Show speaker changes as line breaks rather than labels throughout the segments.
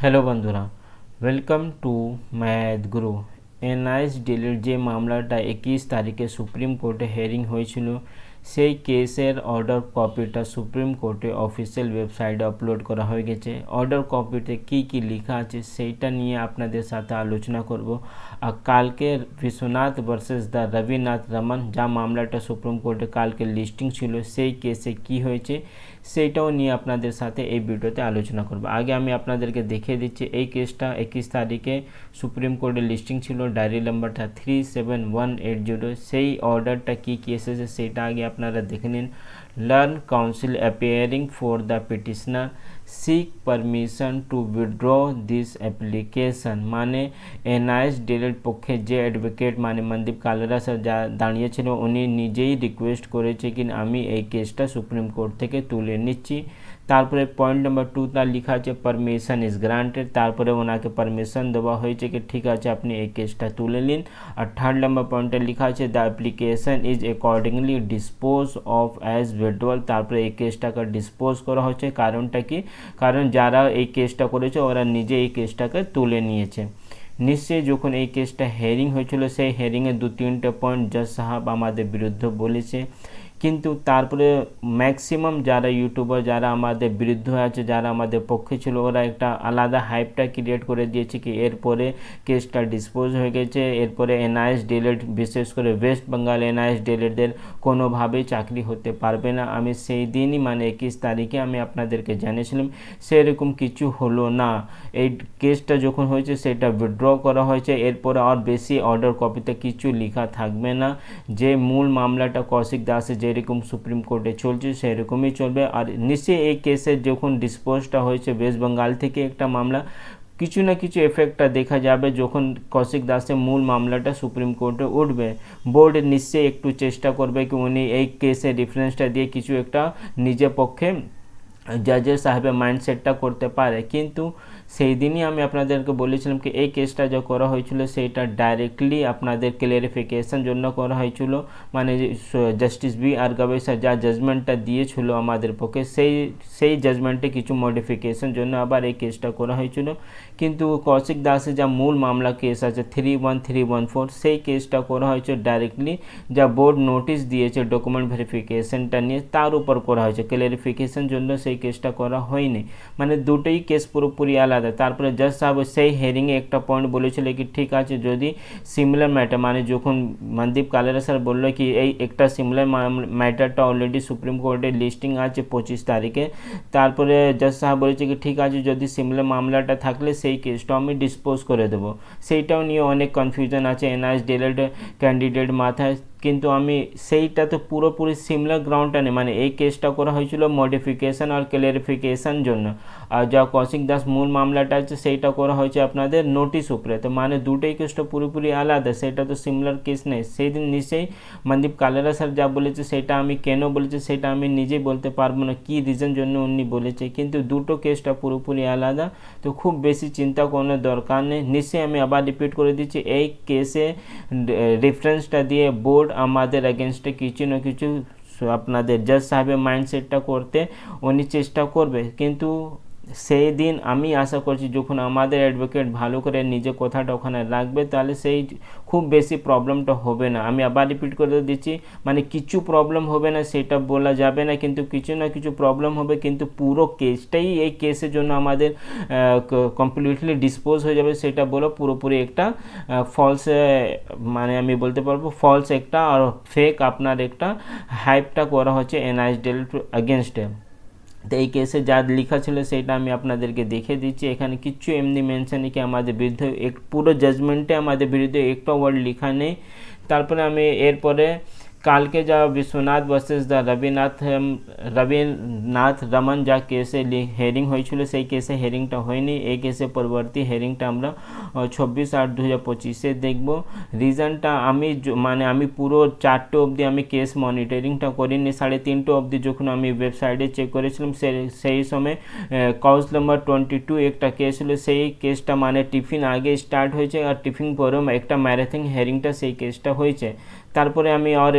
Hello বন্ধুরা welcome to math guru NIS ডিলির যে মামলাটা একুশ তারিখে সুপ্রিম কোর্টে হেয়ারিং হয়েছিল, সেই কেসের অর্ডার কপিটা সুপ্রিম কোর্টে অফিসিয়াল ওয়েবসাইটে আপলোড করা হয়ে গেছে। অর্ডার কপিতে কি কি লেখা আছে সেইটা নিয়ে আপনাদের সাথে আলোচনা করব। আর কালকে বিশ্বনাথ ভার্সেস দ্য রবিনাথ রমন, যা মামলাটা সুপ্রিম কোর্টে কালকে লিস্টিং ছিল, সেই কেসে কি হয়েছে সেইটাও নিয়ে আপনাদের সাথে এই ভিডিওতে আলোচনা করব। আগে আমি আপনাদেরকে দেখিয়ে দিচ্ছি, এই কেসটা একুশ তারিখে সুপ্রিম কোর্টে লিস্টিং ছিল ডায়েরি নাম্বারটা three seven one eight zero সেই অর্ডারটা কী কী এসেছে সেইটা আগে আপনারা দেখে নিন। Learned counsel appearing for the petitioner seek permission to withdraw this application মানে এনআইএস ডিলের পক্ষে যে অ্যাডভোকেট মানে মনদীপ কালরা স্যার যা দাঁড়িয়েছিল উনি নিজেই রিকোয়েস্ট করেছে কি আমি এই কেসটা সুপ্রিম কোর্ট থেকে তুলে নিচ্ছি তারপরে পয়েন্ট নাম্বার টু তার লেখা আছে পারমিশন ইজ গ্রান্টেড তারপরে ওনাকে পারমিশন দেওয়া হয়েছে কি, ঠিক আছে, আপনি এই কেসটা তুলে নিন। আর থার্ড নাম্বার পয়েন্টে লেখা আছে the application is accordingly dispose of as withdrawal তারপরে এই কেসটাকে ডিসপোজ করা হচ্ছে, কারণটা কি? কারণ যারা এই কেসটা করেছে, ওরা নিজে এই কেসটাকে তুলে নিয়েছে। নিশ্চয়ই যখন এই কেসটা হেয়ারিং হয়েছিল, সেই হেয়ারিংয়ে দু তিনটে পয়েন্ট জাজ সাহাব আমাদের বিরুদ্ধে বলেছে কিন্তু তারপরে ম্যাক্সিমাম যারা ইউটিউবার যারা আমাদের বিরুদ্ধ আছে, যারা আমাদের পক্ষে ছিল, ওরা একটা আলাদা হাইপটা ক্রিয়েট করে দিয়েছে কি এরপরে কেসটা ডিসপোজ হয়ে গেছে। এরপরে এনআইএস ডিলেট বিশেষ করে ওয়েস্ট বেঙ্গল এনআইএস ডিলেটদের কোনোভাবেই চাকরি হতে পারবে না। আমি সেই দিনই মানে একুশ তারিখে আমি আপনাদেরকে জানিয়েছিলাম, সেরকম কিছু হলো না। এই কেসটা যখন হয়েছে, সেটা উইথড্র করা হয়েছে। এরপরে আর বেশি অর্ডার কপিতে কিছু লেখা থাকবে না। যে মূল মামলাটা কৌশিক দাসের যেরকম সুপ্রিম কোর্টে চলছে, সেরকমই চলবে। আর নিশ্চয়ই এই কেসে যখন ডিসপোজটা হয়েছে ওয়েস্ট বেঙ্গল থেকে একটা মামলা, কিছু না কিছু এফেক্টটা দেখা যাবে যখন কৌশিক দাসের মূল মামলাটা সুপ্রিম কোর্টে উঠবে। বোর্ড নিশ্চয়ই একটু চেষ্টা করবে কি উনি এই কেসের রেফারেন্সটা দিয়ে কিছু একটা নিজের পক্ষে জাজের সাহেবের মাইন্ডসেটটা করতে পারে। কিন্তু সেই দিনই আমি আপনাদেরকে বলেছিলাম কি এই কেসটা যা করা হয়েছিল সেইটা ডাইরেক্টলি আপনাদের ক্লিয়ারিফিকেশন জন্য করা হয়েছিল। মানে জাস্টিস বি আর গাবেসা যা জাজমেন্টটা দিয়েছিল আমাদের পক্ষে সেই সেই জাজমেন্টে কিছু মডিফিকেশন জন্য আবার এই কেসটা করা হয়েছিল। কিন্তু কৌশিক দাসের যা মূল মামলা কেস আছে three one three one four সেই কেসটা করা হয়েছে ডাইরেক্টলি যা বোর্ড নোটিশ দিয়েছে ডকুমেন্ট ভেরিফিকেশনটা নিয়ে তার উপর করা হয়েছে। ক্লিয়ারিফিকেশন জন্য সেই কেসটা করা হয়নি। মানে দুটোই কেস পুরোপুরি আলাদা তারপরে জাজ সাহেব সেই হেয়ারিংয়ে একটা পয়েন্ট বলেছিল কি, ঠিক আছে, যদি সিমিলার ম্যাটার মানে যখন মনদীপ কালেরা স্যার বলল কি, এই একটা সিমিলার ম্যাটারটা অলরেডি সুপ্রিম কোর্টে লিস্টিং আছে পঁচিশ তারিখে, তারপরে জাজ সাহেব বলেছে কি, ঠিক আছে, যদি সিমিলার মামলাটা থাকলে সেই কেসটা আমি ডিসপোজ করে দেবো। সেইটাও নিয়ে অনেক কনফিউশন আছে। এনআইএস ডিএলএড ক্যান্ডিডেট মাথায় কিন্তু আমি সেইটা তো পুরোপুরি সিমলার গ্রাউন্ডটা নেই। মানে এই কেসটা করা হয়েছিল মডিফিকেশান আর ক্লিয়ারিফিকেশান জন্য। আর যা কৌশিক দাস মূল মামলাটা আছে, সেইটা করা হয়েছে আপনাদের নোটিশ উপরে। তো মানে দুটোই কেসটা পুরোপুরি আলাদা, সেটা তো সিমলার কেস নেই। সেই দিন নিশ্চয়ই মনদীপ কালেরা স্যার যা বলেছে, সেটা আমি কেন বলেছি, সেটা আমি নিজেই বলতে পারব না, কী রিজন জন্য উনি বলেছে। কিন্তু দুটো কেসটা পুরোপুরি আলাদা, তো খুব বেশি চিন্তা করানোর দরকার নেই। নিশ্চয়ই আমি আবার রিপিট করে দিচ্ছি, এই কেসে রেফারেন্সটা দিয়ে বোর্ড আমাদের এগেনস্টে কিছু না কিছু আপনাদের জাজ সাহেবের মাইন্ডসেটটা করতে উনি চেষ্টা করবে। কিন্তু সেই দিন আমি আশা করছি যখন আমাদের অ্যাডভোকেট ভালো করে নিজে কথাটা ওখানে রাখবে, তাহলে সেই খুব বেশি প্রবলেমটা হবে না। আমি আবার রিপিট করে দিচ্ছি মানে কিছু প্রবলেম হবে না, সেটা বলা যাবে না, কিন্তু কিছু না কিছু প্রবলেম হবে, কিন্তু পুরো কেসটাই এই কেসের জন্য আমাদের কমপ্লিটলি ডিসপোজ হয়ে যাবে, সেটা বলো পুরোপুরি একটা ফলস মানে আমি বলতে পারব ফলস একটা আর ফেক আপনার একটা হাইপটা করা হচ্ছে এনআইএস ডেল এগেনস্টে তো এই কেসে যা লেখা ছিল সেটা আমি আপনাদেরকে দেখে দিচ্ছি। এখানে কিচ্ছু এমনি মেনশন কি আমাদের বিরুদ্ধে এক, পুরো জাজমেন্টে আমাদের বিরুদ্ধে একটা ওয়ার্ড লেখা নেই। তারপরে আমি এরপরে কালকে যা বিশ্বনাথ ভার্সেস দ্য রবিনাথ রবিনাথ রমন যা কেসে হেয়ারিং হয়েছিল সেই কেসে হেয়ারিংটা হয়নি এই কেসে পরবর্তী হেয়ারিংটা আমরা চব্বিশ আট দু হাজার পঁচিশে দেখব রিজনটা আমি মানে আমি পুরো চারটে অবধি আমি কেস মনিটরিংটা করিনি সাড়ে তিনটে অবধি যখন আমি ওয়েবসাইটে চেক করেছিলাম সেই সময় কাউস নাম্বার টোয়েন্টি টু একটা কেস হলো সেই কেসটা মানে টিফিন আগে স্টার্ট হয়েছে আর টিফিন পরেও একটা ম্যারাথন হেয়ারিংটা সেই কেসটা হয়েছে তারপরে আমি আর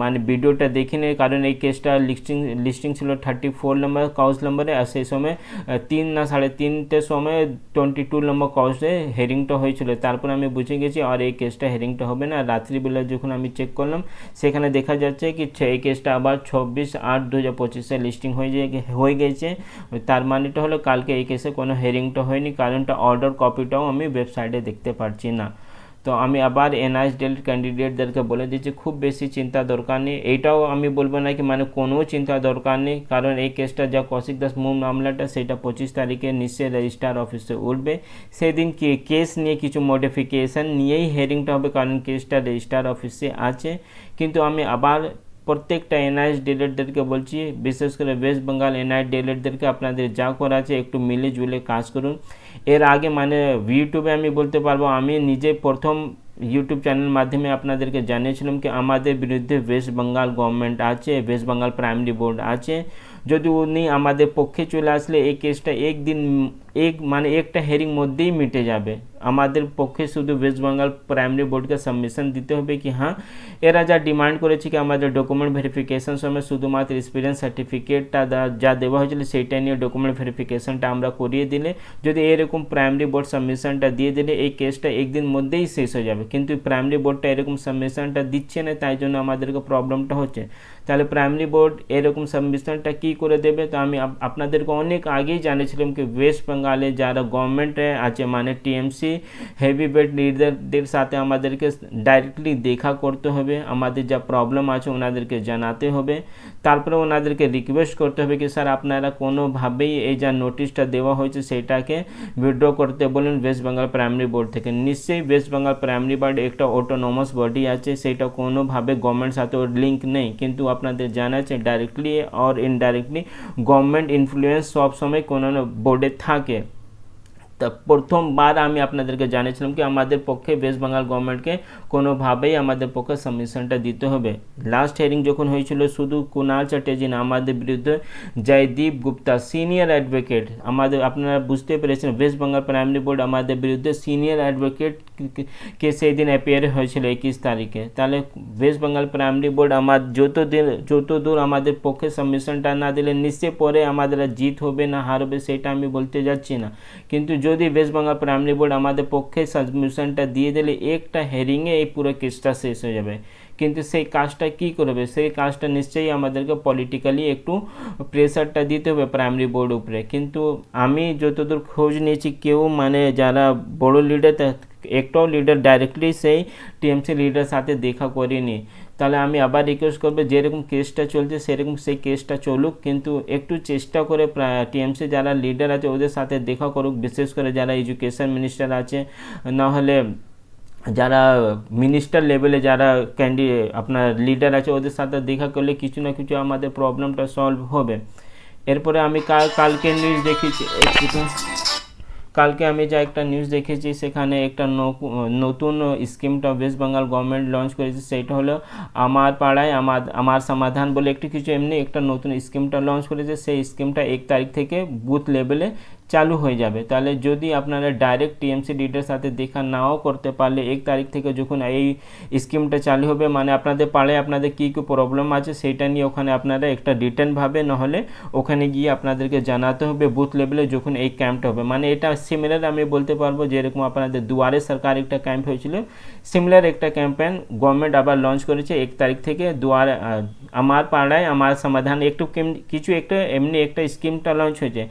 মানে ভিডিওটা দেখিনি কারণ এই কেসটা লিস্টিং লিস্টিং ছিল থার্টি ফোর নম্বর কাউস নম্বরে আর সেই সময় তিন না সাড়ে তিনটের সময় টোয়েন্টি টু নম্বর কাউসে হেরিংটা হয়েছিল। তারপর আমি বুঝে গেছি, আর এই কেসটা হেরিংটা হবে না। রাত্রিবেলা যখন আমি চেক করলাম, সেখানে দেখা যাচ্ছে কি এই কেসটা আবার ছব্বিশ আট দু হাজার পঁচিশে লিস্টিং হয়ে হয়ে গেছে। তার মানেটা হলো, কালকে এই কেসে কোনো হেরিংটা হয়নি, কারণটা অর্ডার কপিটাও আমি ওয়েবসাইটে দেখতে পারছি না। তো আমি আবার এনআইএস ডেল ক্যান্ডিডেটদেরকে বলে দিচ্ছি, খুব বেশি চিন্তা দরকার নেই। এইটাও আমি বলব না কি মানে কোনো চিন্তা দরকার নেই, কারণ এই কেসটা যা কৌশিক দাস মূল মামলাটা, সেটা পঁচিশ তারিখে নিশ্চয়ই রেজিস্ট্রার অফিসে উঠবে। সেদিন কে কেস নিয়ে কিছু মডিফিকেশন নিয়েই হেয়ারিংটা হবে, কারণ কেসটা রেজিস্ট্রার অফিসে আছে। কিন্তু আমি আবার প্রত্যেকটা এনআইএস ডিলেটদেরকে বলছি, বিশেষ করে ওয়েস্ট বেঙ্গল এনআই ডিলেটদেরকে আপনাদের যা করা আছে, একটু মিলে জুলে কাজ করুন। এর আগে মানে ইউটিউবে আমি বলতে পারব, আমি নিজে প্রথম ইউটিউব চ্যানেল মাধ্যমে আপনাদেরকে জানিয়েছিলাম কি আমাদের বিরুদ্ধে ওয়েস্ট বেঙ্গল গভর্নমেন্ট আছে ওয়েস্ট বেঙ্গল প্রাইমারি বোর্ড আছে। যদি উনি আমাদের পক্ষে চলে আসলে এই কেসটা একদিন, এক মানে একটা হেরিং মধ্যেই মিটে যাবে। আমাদের পক্ষে শুধু ওয়েস্ট বেঙ্গল প্রাইমারি বোর্ডকে সাবমিশন দিতে হবে কি হ্যাঁ? এরা যা ডিমান্ড করেছে কি আমাদের ডকুমেন্ট ভেরিফিকেশন সময় শুধুমাত্র এক্সপিরিয়েন্স সার্টিফিকেটটা যা দেওয়া হয়েছিল সেইটা নিয়ে ডকুমেন্ট ভেরিফিকেশনটা আমরা করিয়ে দিলে, যদি এরকম প্রাইমারি বোর্ড সাবমিশনটা দিয়ে দিলে এই কেসটা একদিন মধ্যেই শেষ হয়ে যাবে। কিন্তু প্রাইমারি বোর্ডটা এরকম সাবমিশনটা দিচ্ছে না, তাই জন্য আমাদেরকে প্রবলেমটা হচ্ছে। তাহলে প্রাইমারি বোর্ড এরকম সাবমিশনটা কী করে দেবে? তো আমি আপ- আপনাদেরকে অনেক আগেই জানিয়েছিলাম কি ওয়েস্ট বেঙ্গলে যারা গভর্নমেন্টে আছে মানে টিএমসি হেভি বেড লিডারদের সাথে আমাদেরকে ডাইরেক্টলি দেখা করতে হবে। আমাদের যা প্রবলেম আছে ওনাদেরকে জানাতে হবে। তারপরে ওনাদেরকে রিকোয়েস্ট করতে হবে কি স্যার আপনারা কোনোভাবেই এই যা নোটিশটা দেওয়া হয়েছে, সেটাকে উইথড্র করতে বলুন ওয়েস্ট বেঙ্গল প্রাইমারি বোর্ড থেকে। নিশ্চয়ই ওয়েস্ট বেঙ্গল প্রাইমারি বোর্ড একটা অটোনমাস বডি আছে, সেটা কোনোভাবে গভর্নমেন্ট সাথে ওর লিঙ্ক নেই। কিন্তু আপনাদের জানা আছে directly or indirectly government influence সবসময় কোনো না বোর্ডে থাকে। তা প্রথমবার আমি আপনাদেরকে জানিয়েছিলাম কি আমাদের পক্ষে ওয়েস্ট বেঙ্গল গভর্নমেন্টকে কোনোভাবেই আমাদের পক্ষে সাবমিশনটা দিতে হবে। লাস্ট হিয়ারিং যখন হয়েছিল, শুধু কুণাল চ্যাটার্জি না, আমাদের বিরুদ্ধে জয়দীপ গুপ্তা সিনিয়র অ্যাডভোকেট আমাদের আপনারা বুঝতে পেরেছেন ওয়েস্ট বেঙ্গল প্রাইমারি বোর্ড আমাদের বিরুদ্ধে সিনিয়র অ্যাডভোকেট কে সেই দিন অ্যাপিয়ার হয়েছিল একুশ তারিখে। তাহলে ওয়েস্ট বেঙ্গল প্রাইমারি বোর্ড আমার যত দিন যত দূর আমাদের পক্ষে সাবমিশনটা না দিলে নিশ্চয় পরে আমাদের জিত হবে না, হারবে, সেটা আমি বলতে যাচ্ছি না। কিন্তু যদি বেঙ্গল প্রাইমারি বোর্ড আমাদের পক্ষে সাবমিশনটা দিয়ে দিলে একটা হেরিংয়ে এই পুরো কেসটা শেষ হয়ে যাবে। কিন্তু সেই কাজটা কি করবে? সেই কাজটা নিশ্চয়ই আমাদেরকে পলিটিক্যালি একটু প্রেশারটা দিতে হবে প্রাইমারি বোর্ড উপরে। কিন্তু আমি যতদূর খোঁজ নিয়েছি, কেউ মানে যারা বড় লিডার একটাও লিডার ডাইরেক্টলি সেই টিএমসি লিডার সাথে দেখা করেনি। তাহলে আমি আবার রিকোয়েস্ট করব, যেরকম কেসটা চলছে সেরকম সেই কেসটা চলুক, কিন্তু একটু চেষ্টা করে টিএমসি যারা লিডার আছে ওদের সাথে দেখা করুক, বিশেষ করে যারা এডুকেশন মিনিস্টার আছে নাহলে যারা মিনিস্টার লেভেলে যারা ক্যান্ডি আপনার লিডার আছে ওদের সাথে দেখা করলে কিছু না কিছু আমাদের প্রবলেমটা সলভ হবে এরপরে আমি কাল কালকে নিউজ দেখেছি। কালকে আমি যা একটা নিউজ দেখেছি, সেখানে একটা নতুন স্কিমটা ওয়েস্ট বেঙ্গল গভর্নমেন্ট লঞ্চ করেছে, সেটা হলো আমার পাড়ায় আমার আমার সমাধান বলে একটু কিছু এমনি একটা নতুন স্কিমটা লঞ্চ করেছে। সেই স্কিমটা এক তারিখ থেকে বুথ লেভেলে চালু হয়ে যাবে। তাহলে যদি আপনারা ডাইরেক্ট টিএমসি লিডের সাথে দেখা নাও করতে পারলে এক তারিখ থেকে যখন এই স্কিমটা চালু হবে মানে আপনাদের পাড়ায় আপনাদের কী কী প্রবলেম আছে সেটা নিয়ে ওখানে আপনারা একটা রিটার্নভাবে নাহলে ওখানে গিয়ে আপনাদেরকে জানাতে হবে বুথ লেভেলে যখন এই ক্যাম্পটা হবে। মানে এটা সিমিলার আমি বলতে পারব যেরকম আপনাদের দুয়ারে সরকার একটা ক্যাম্প হয়েছিল। সিমিলার একটা ক্যাম্পেন গভর্নমেন্ট আবার লঞ্চ করেছে এক তারিখ থেকে দুয়ারে আমার পাড়ায় আমার সমাধান। একটু কিছু একটা, এমনি একটা স্কিমটা লঞ্চ হয়েছে।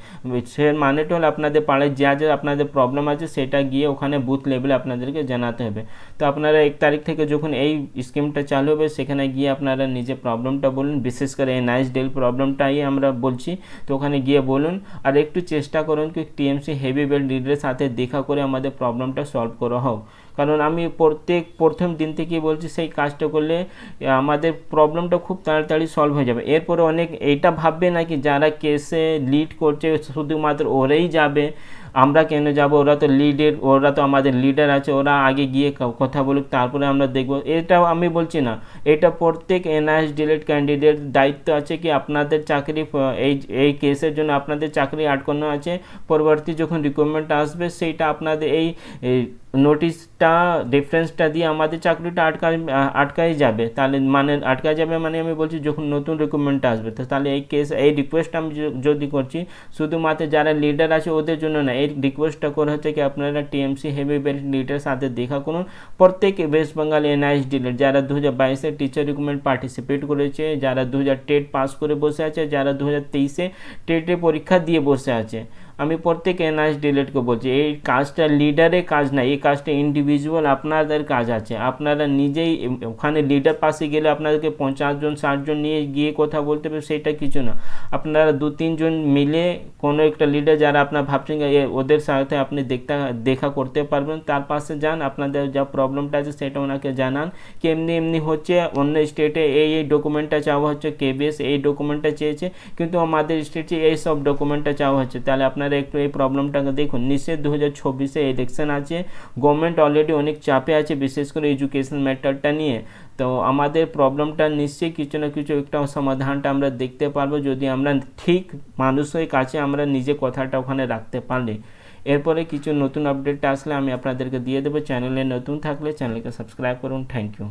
সে মানেটা হলে আপনাদের পাড়ায় যা যা আপনাদের প্রবলেম আছে, সেটা গিয়ে ওখানে বুথ লেভেলে আপনাদেরকে জানাতে হবে। তো আপনারা এক তারিখ থেকে যখন এই স্কিমটা চালু হবে, সেখানে গিয়ে আপনারা নিজে প্রবলেমটা বলুন, বিশেষ করে এই নাইস ডেল প্রবলেমটাই আমরা বলছি। তো ওখানে গিয়ে বলুন, আর একটু চেষ্টা করুন কি টিএমসি হেভি বেল্ট লিডারের সাথে দেখা করে আমাদের প্রবলেমটা সলভ করা হোক। কারণ আমি প্রত্যেক প্রথম দিন থেকেই বলছি, সেই কাজটা করলে আমাদের প্রবলেমটা খুব তাড়াতাড়ি সলভ হয়ে যাবে। এরপরে অনেক এটা ভাববে না কি, যারা কেসে লিড করছে, শুধুমাত্র ওরাই যাবে। আমরা কেন যাব? ওরা তো লিডের ওরা তো আমাদের লিডার আছে, ওরা আগে গিয়ে কথা বলুক, তারপরে আমরা দেখব। এটাও আমি বলছি না, এটা প্রত্যেক এনআইএস ডিলেট ক্যান্ডিডেট দায়িত্ব আছে কি আপনাদের চাকরি এই এই কেসের জন্য আপনাদের চাকরি আটকানো আছে? পরবর্তী যখন রিক্রুটমেন্ট আসবে, সেইটা আপনাদের এই নোটিশটা রেফারেন্সটা দিয়ে আমাদের চাকরিটা আটকা আটকাই যাবে। তাহলে মানে আটকা যাবে মানে আমি বলছি যখন নতুন রিক্রুটমেন্টটা আসবে তাহলে এই কেস এই রিকোয়েস্ট আমি যদি করছি, শুধুমাত্র যারা লিডার আছে ওদের জন্য না, এই রিকোয়েস্টটা করা হচ্ছে কি আপনারা টিএমসি হেভি বেল্ট লিডার সাথে দেখা করুন। প্রত্যেক ওয়েস্ট বেঙ্গল এনআইএস ডিলার যারা দু হাজার বাইশে টিচার রিক্রুটমেন্ট পার্টিসিপেট করেছে, যারা দু হাজার টেট পাস করে বসে আছে, যারা দু হাজার তেইশে টেটের পরীক্ষা দিয়ে বসে আছে। আমি প্রত্যেক এনআইএস ডিলেটকে বলছি এই কাজটা লিডারের কাজ না, এই কাজটা ইন্ডিভিজুয়াল আপনাদের কাজ আছে। আপনারা নিজেই ওখানে লিডার পাশে গেলে আপনাদেরকে পঞ্চাশ জন, ষাট জন নিয়ে গিয়ে কথা বলতে হবে, সেটা কিছু না। আপনারা দু তিনজন মিলে কোনো একটা লিডার যারা আপনার ভাবছেন ওদের সাথে আপনি দেখতে দেখা করতে পারবেন, তার পাশে যান, আপনাদের যা প্রবলেমটা আছে সেটা ওনাকে জানান। কি এমনি এমনি হচ্ছে অন্য স্টেটে এই এই ডকুমেন্টটা চাওয়া হচ্ছে কেবিএস এই ডকুমেন্টটা চেয়েছে, কিন্তু আমাদের স্টেটে এই সব ডকুমেন্টটা চাওয়া হচ্ছে। তাহলে আপনারা একটু এই প্রবলেমটাকে দেখুন। নিশ্চয়ই দু হাজার চব্বিশে ইলেকশন আছে। গভর্নমেন্ট অলরেডি অনেক চাপে আছে, বিশেষ করে এডুকেশন ম্যাটারটা নিয়ে। তো আমাদের প্রবলেমটা নিশ্চয়ই কিছু না কিছু একটা সমাধানটা আমরা দেখতে পারব যদি আমরা ঠিক মানুষের কাছে আমরা নিজে কথাটা ওখানে রাখতে পারলে। এরপরে কিছু নতুন আপডেট আসলে আমি আপনাদেরকে দিয়ে দেবো। চ্যানেলে নতুন থাকলে চ্যানেলকে সাবস্ক্রাইব করুন। Thank you